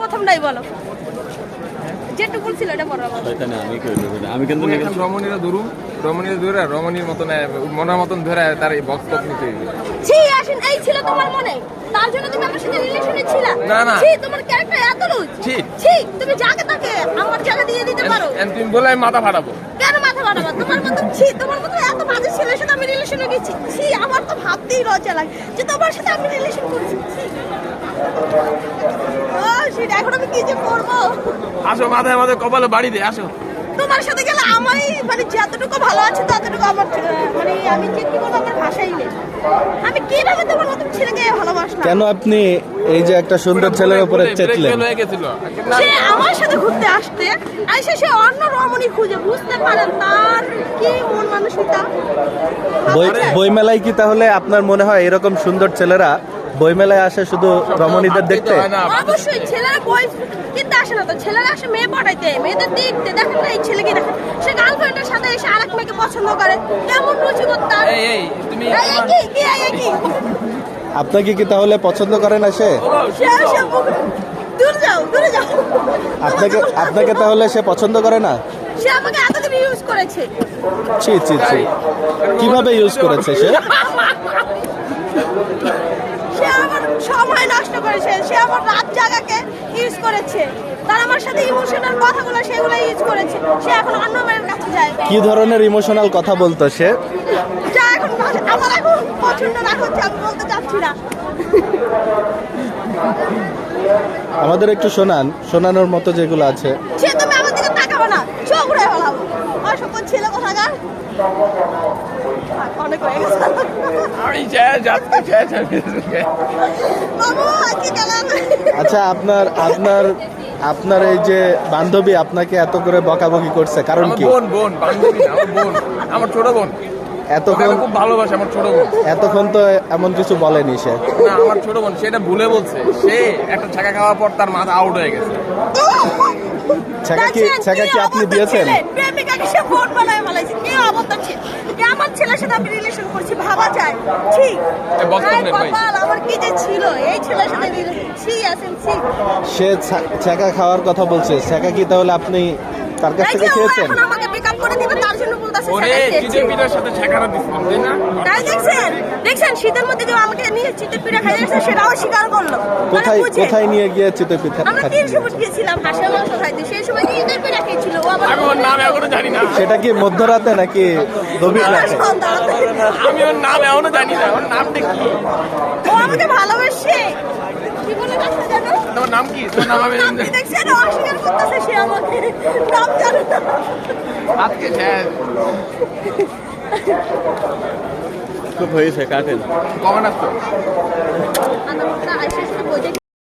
প্রথমটাই বলো। যেটুকু ছিল এটা বলো আমি কি বলব? না, আমি কিন্তু রমণীরা ধরু রমণীরা ধরে রমণীর মতন মনের মতন ধরে তার এই বক্স টপ নিতে ছি আসেন এই ছিল তোমার মনে। তার জন্য তুমি আমার সাথে রিলেশনে ছিলা। না, না। ছি তোমার ক্যারেক্টার এত লুজ ছি। ছি তুমি যাকে তাকে আমার জায়গা দিয়ে দিতে পারো। And- and তুমি বলে মাথা ফাটাবো। কেন তোমার মতো সাথে আমি আমার তো ভাবতেই যে তোমার সাথে আমি করছি। ও সেটা এখন আমি কি যে করব? আসো, মাথায় মাথায় কপালে বাড়ি দে, আসো। তোমার সাথে গেলে আমি মানে যতটুকু ভালো আছে ততটুকু আমার মানে আমি যে কি বলব আমার ভাষাই নেই। আমি কীভাবে তোমার মতো ছেলেকে ভালোবাসলাম? কেন আপনি এই যে একটা সুন্দর ছেলের উপরে চেতলেন হয়ে সে আমার সাথে ঘুরতে আসতে আইসে সে অন্য রমণী খুঁজে বুঝতে পারেন তার কি মন মানসিকতা? বই বইমেলায় কি তাহলে আপনার মনে হয় এরকম সুন্দর ছেলেরা বইমেলায় আসে শুধু রমণীদের দেখতে? অবশ্যই ছেলেরা বই কিনতে আসে না তো। ছেলেরা আসে মেয়ে পড়াইতে মেয়েদের দেখতে দেখেন না এই ছেলেকে দেখেন সে গার্লফ্রেন্ডের সাথে এসে আরেক মেয়েকে পছন্দ করে। কেমন তার এই এই তুমি আপনাকে কি তাহলে পছন্দ করে না সে? সে সে মুখ- দূর যাও দূরে যাও। আপনাকে আপনাকে তাহলে সে পছন্দ করে না? সে আমাকে এতদিন ইউজ করেছে। ছি ছি ছি। কীভাবে ইউজ করেছে সে? সময় নষ্ট করেছে। সে আমার রাত জাগাকে ইউজ করেছে। তার আমার সাথে ইমোশনাল কথাগুলো সেগুলো ইউজ করেছে। সে এখন অন্য মেয়ের কাছে যায়। কি ধরনের ইমোশনাল কথা বলতো সে? যা এখন আমার এখন পছন্দ না করছে আমি বলতে চাচ্ছি না। আমাদের একটু শোনান। শোনানোর মতো যেগুলো আছে। সে তুমি আমার দিকে তাকাবে না। চোখ উড়ে ফেলাবো অসভ্য ছেলে কোথাকার? অনেক হয়ে গেছে। আমি চাই যাচ্ছি চাই চাই বাবু আজকে গেলাম? আচ্ছা আপনার আপনার আপনার এই যে বান্ধবী আপনাকে এত করে বকাবকি করছে কারণ কি? বোন বোন বান্ধবী না, আমার বোন আমার ছোট বোন। এতক্ষণ খুব ভালোবাসে আমার ছোট বোন। এতক্ষণ তো এমন কিছু বলেনি সে। না আমার ছোট বোন সেটা ভুলে বলছে। সে একটা ছাকা খাওয়ার পর তার মাথা আউট হয়ে গেছে। ছেঁকা কি দেখছেন, ছেঁকা কি আপনি দিয়েছেন? প্রেমিকাকে সে কি আমার ছেলের সাথে আমি রিলেশন করছি ভাবা যায়। ছি। এ, বক্তব্য নেই, ভাই। কপাল, আমার কি যে ছিল? এই ছেলের সাথে রিলেশন ছি আছেন ছি। সে ছেঁকা খাওয়ার কথা বলছে। ছেঁকা কি তাহলে আপনি তার কাছ থেকে খেয়েছেন? তাই না? তাই দেখছেন? দেখছেন? শীতের মধ্যে যে আমাকে নিয়ে চিতের পিঠা খাই যাচ্ছে সেটাও স্বীকার করল। মানে কোথায় কোথায় নিয়ে গিয়ে চিতই পিঠা আমরা তিনশো ফুট গিয়েছিলাম হাঁসের মাংস খাইতে। সেই সময় চিতের পিঠা খেয়েছিল? ও আবার ওর নাম এখনও জানি না। সেটা কি মধ্যরাতে নাকি গভীর রাতে? আমি ওর নাম এখনও জানি না ওর নামটা কি ও আমাকে ভালোবাসে। তোমার নাম কি? তোমার নাম আমি দেখছেন অস্বীকার করতেছে সে আমাকে। নাম জানো না আজকে হ্যাঁ। খুব হয়েছে কাটেন। কমন আসতো?